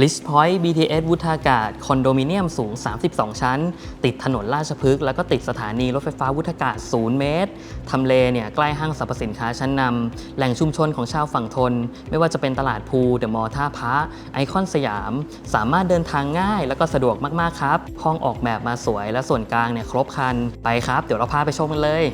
List Point BTS วุฒากาศ คอนโดมิเนียมสูง 32 ชั้น ติดถนนราชพฤกษ์แล้วก็ติดสถานีรถไฟฟ้าวุฒากาศ 0 เมตร ทำเลเนี่ยใกล้ห้างสรรพสินค้าชั้นนำ แหล่งชุมชนของชาวฝั่งทน ไม่ว่าจะเป็นตลาดภูเดอะมอลล์ท่าพระไอคอนสยาม สามารถเดินทางง่ายแล้วก็สะดวกมาก ๆ ครับ ห้องออกแบบมาสวยและส่วนกลางเนี่ยครบครัน ไปครับ เดี๋ยวเราพาไปชมกันเลย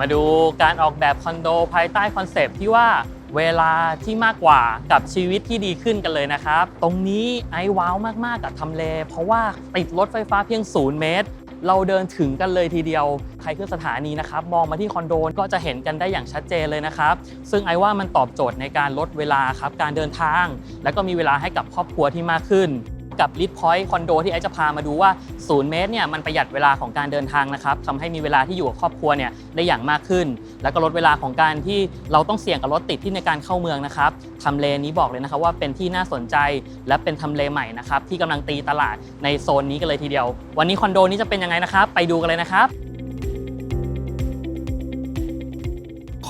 มาดูการออกแบบคอนโดภายใต้คอนเซปที่ว่าเวลาที่มากกว่ากับชีวิตที่ดีขึ้นกันเลยนะครับ ตรงนี้ไอว้าวมาก ๆ กับทำเล เพราะว่าติดรถไฟฟ้าเพียง 0 เมตร เราเดินถึงกันเลยทีเดียว ใครขึ้นสถานีนะครับ มองมาที่คอนโดก็จะเห็นกันได้อย่างชัดเจนเลยนะครับ ซึ่งไอว่ามันตอบโจทย์ในการลดเวลาครับ การเดินทาง แล้วก็มีเวลาให้กับครอบครัวที่มากขึ้น กับลิทพอยต์คอนโดที่ไอจะพามาดูว่า 0 เมตรเนี่ยมันประหยัดเวลาของการเดินทางนะครับทำให้มีเวลาที่อยู่กับครอบครัวเนี่ยได้อย่างมากขึ้น แล้วก็ลดเวลาของการที่เราต้องเสี่ยงกับรถติดที่ในการเข้าเมืองนะครับทำเลนี้บอกเลยนะครับว่าเป็นที่น่าสนใจและเป็นทำเลใหม่นะครับที่กำลังตีตลาดในโซนนี้กันเลยทีเดียว วันนี้คอนโดนี้จะเป็นยังไงนะครับ ไปดูกันเลยนะครับ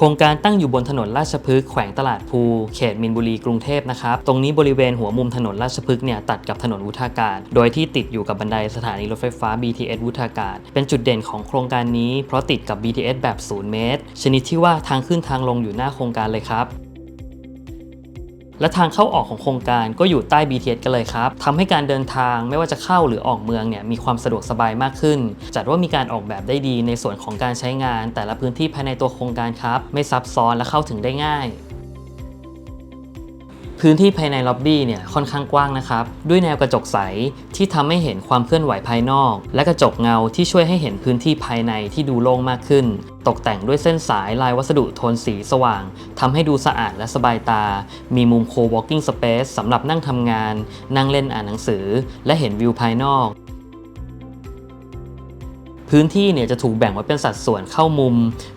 โครงการตั้งอยู่บนถนนราชพฤกษ์แขวงตลาดภู เขตมินบุรีกรุงเทพนะครับ ตรงนี้บริเวณหัวมุมถนนราชพฤกษ์เนี่ยตัดกับถนนวุฒากาศ โดยที่ติดอยู่กับบันไดสถานีรถไฟฟ้า BTS วุฒากาศ เป็นจุดเด่นของโครงการนี้เพราะติดกับ BTS แบบ 0 เมตร ชนิดที่ว่าทางขึ้นทางลงอยู่หน้าโครงการเลยครับ และทางเข้าออกของโครงการก็อยู่ใต้ BTS กันเลยครับทำให้การเดินทางไม่ว่าจะเข้าหรือออกเมืองเนี่ยมีความสะดวกสบายมากขึ้น จัดว่ามีการออกแบบได้ดีในส่วนของการใช้งาน แต่ละพื้นที่ภายในตัวโครงการครับ ไม่ซับซ้อนและเข้าถึงได้ง่าย พื้นที่ภายในล็อบบี้เนี่ยค่อนข้างกว้างนะครับ ด้วยแนวกระจกใสที่ทำให้เห็นความเคลื่อนไหวภายนอก และกระจกเงาที่ช่วยให้เห็นพื้นที่ภายในที่ดูโล่งมากขึ้น ตกแต่งด้วยเส้นสายลายวัสดุโทนสีสว่างทำให้ดูสะอาดและสบายตา มีมุม co-working space สำหรับนั่งทำงาน นั่งเล่นอ่านหนังสือ และเห็นวิวภายนอก พื้นที่เนี่ยจะถูกแบ่งไว้เป็นสัดส่วนเข้ามุม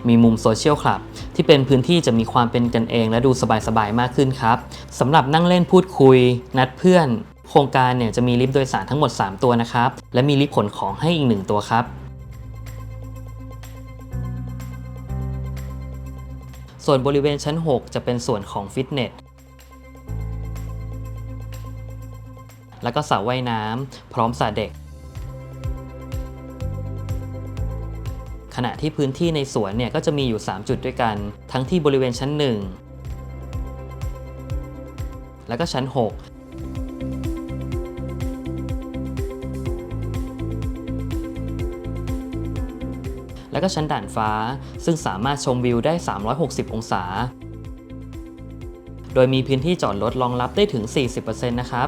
มีมุมโซเชียลคลับที่เป็นพื้นที่จะมีความเป็นกันเอง และดูสบายๆมากขึ้นครับสำหรับนั่งเล่นพูดคุย นัดเพื่อน โครงการเนี่ยจะมีลิฟต์โดยสารทั้งหมด 3 ตัวนะครับ และมีลิฟต์ขนของให้อีก 1 ตัวครับส่วนบริเวณชั้น 6 จะเป็นส่วนของฟิตเนส แล้วก็สระว่ายน้ำพร้อมสระเด็ก ณะที่พื้นที่ในสวนเนี่ยก็จะมีอยู่ 3 จุดด้วยกัน ทั้งที่บริเวณชั้น 1 แล้วก็ชั้น 6แล้วก็ชั้นด่านฟ้า ซึ่งสามารถชมวิวได้ 360 องศา โดยมีพื้นที่จอดรถรองรับได้ถึง 40%นะครับ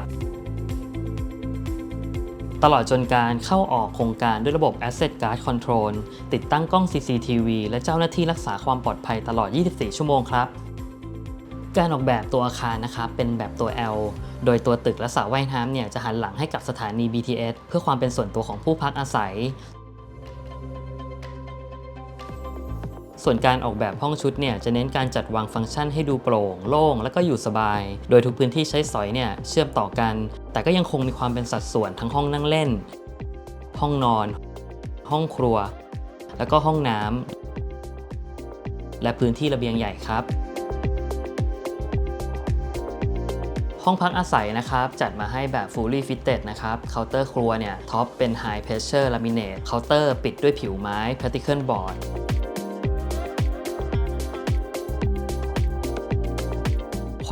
ตลอดจนการเข้าออกโครงการด้วยระบบ Asset Guard Control ติดตั้งกล้อง CCTV และเจ้าหน้าที่รักษาความปลอดภัยตลอด 24 ชั่วโมงครับ การออกแบบตัวอาคารนะครับเป็นแบบตัว L โดยตัวตึกและสระว่ายน้ำเนี่ยจะหันหลังให้กับสถานี BTS เพื่อความเป็นส่วนตัวของผู้พักอาศัย ส่วนการออกแบบห้องชุดเนี่ยจะเน้นการจัดวางฟังก์ชันให้ดูโปร่ง โล่ง และก็อยู่สบาย โดยทุกพื้นที่ใช้สอยเนี่ยเชื่อมต่อกัน แต่ก็ยังคงมีความเป็นสัดส่วนทั้งห้องนั่งเล่น ห้องนอน ห้องครัว แล้วก็ห้องน้ำและพื้นที่ระเบียงใหญ่ครับ ห้องพักอาศัยนะครับจัดมาให้แบบ fully fitted นะครับเคาน์เตอร์ครัวเนี่ยท็อปเป็น high pressure laminate เคาน์เตอร์ปิดด้วยผิวไม้ particle board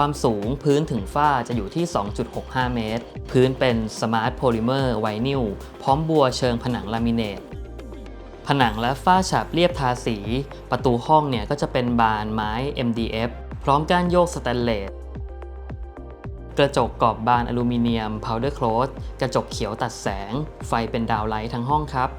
ความสูงพื้นถึงฝ้าจะอยู่ที่ 2.65 เมตร พื้นเป็นสมาร์ทโพลิเมอร์ไวนิลพร้อมบัวเชิงผนังลามิเนต ผนังและฝ้าฉาบเรียบทาสี ประตูห้องเนี่ยก็จะเป็นบานไม้ MDF พร้อมก้านโยกสแตนเลส กระจกกรอบบานอลูมิเนียม powder cloth กระจกเขียวตัดแสง ไฟเป็นดาวไลท์ทั้งห้องครับ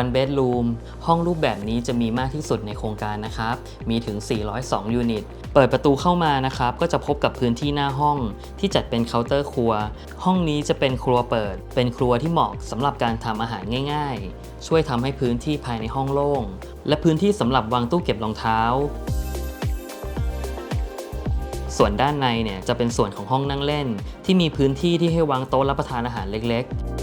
One Bedroom ห้องรูปแบบนี้จะมีมากที่สุดในโครงการนะครับ มีถึง 402 ยูนิต เปิดประตูเข้ามานะครับ ก็จะพบกับพื้นที่หน้าห้อง ที่จัดเป็นเคาน์เตอร์ครัว ห้องนี้จะเป็นครัวเปิด เป็นครัวที่เหมาะสำหรับการทำอาหารง่าย ๆ ช่วยทำให้พื้นที่ภายในห้องโล่ง และพื้นที่สำหรับวางตู้เก็บรองเท้าส่วนด้านในเนี่ยจะเป็นส่วนของห้องนั่งเล่น ที่มีพื้นที่ที่ให้วางโต๊ะรับประทานอาหารเล็กๆ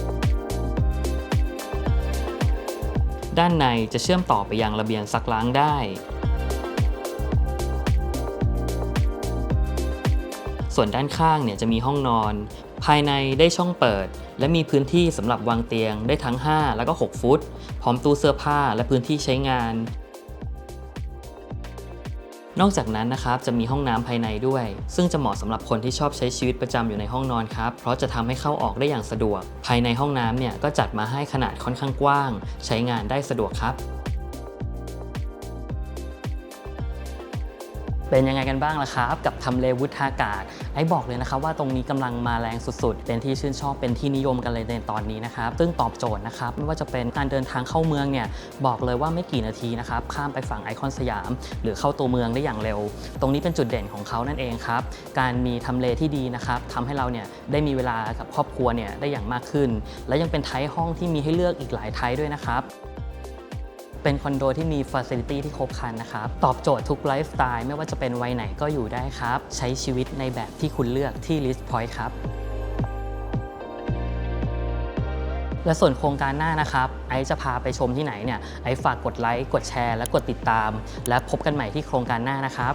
ด้านในจะเชื่อมต่อไปยังระเบียงซักล้างได้ ส่วนด้านข้างเนี่ยจะมีห้องนอน ภายในได้ช่องเปิด และมีพื้นที่สำหรับวางเตียงได้ทั้ง 5 แล้วก็ 6 ฟุต พร้อมตู้เสื้อผ้าและพื้นที่ใช้งาน นอกจากนั้นนะครับจะมีห้องน้ำภายในด้วย ซึ่งจะเหมาะสำหรับคนที่ชอบใช้ชีวิตประจำอยู่ในห้องนอนครับ เพราะจะทำให้เข้าออกได้อย่างสะดวก ภายในห้องน้ำเนี่ยก็จัดมาให้ขนาดค่อนข้างกว้าง ใช้งานได้สะดวกครับ เป็นยังไงกันบ้างล่ะครับ กับทำเลวุฒากาศ ไอ้บอกเลยนะครับว่าตรงนี้กำลังมาแรงสุดๆ เป็นที่ชื่นชอบเป็นที่นิยมกันเลยในตอนนี้นะครับ ซึ่งตอบโจทย์นะครับ ไม่ว่าจะเป็นการเดินทางเข้าเมืองเนี่ย บอกเลยว่าไม่กี่นาทีนะครับ ข้ามไปฝั่งไอคอนสยาม หรือเข้าตัวเมืองได้อย่างเร็ว ตรงนี้เป็นจุดเด่นของเขานั่นเองครับ การมีทำเลที่ดีนะครับทำให้เราเนี่ยได้มีเวลากับครอบครัวเนี่ยได้อย่างมากขึ้น และยังเป็นไทป์ห้องที่มีให้เลือกอีกหลายไทป์ด้วยนะครับ เป็นคอนโดที่มีฟ a ซิลิตี้ที่ครบครันนะครับ ตอบโจทย์ทุกไลฟ์สไตล์ไม่ว่าจะเป็นวัยไหนก็อยู่ได้ครับ ใช้ชีวิตในแบบที่คุณเลือกที่ List Point ครับและส่วนโครงการหน้านะครับ ไอจะพาไปชมที่ไหนเนี่ย ไอฝากกดไลค์ กดแชร์ และกดติดตาม และพบกันใหม่ที่โครงการหน้านะครับ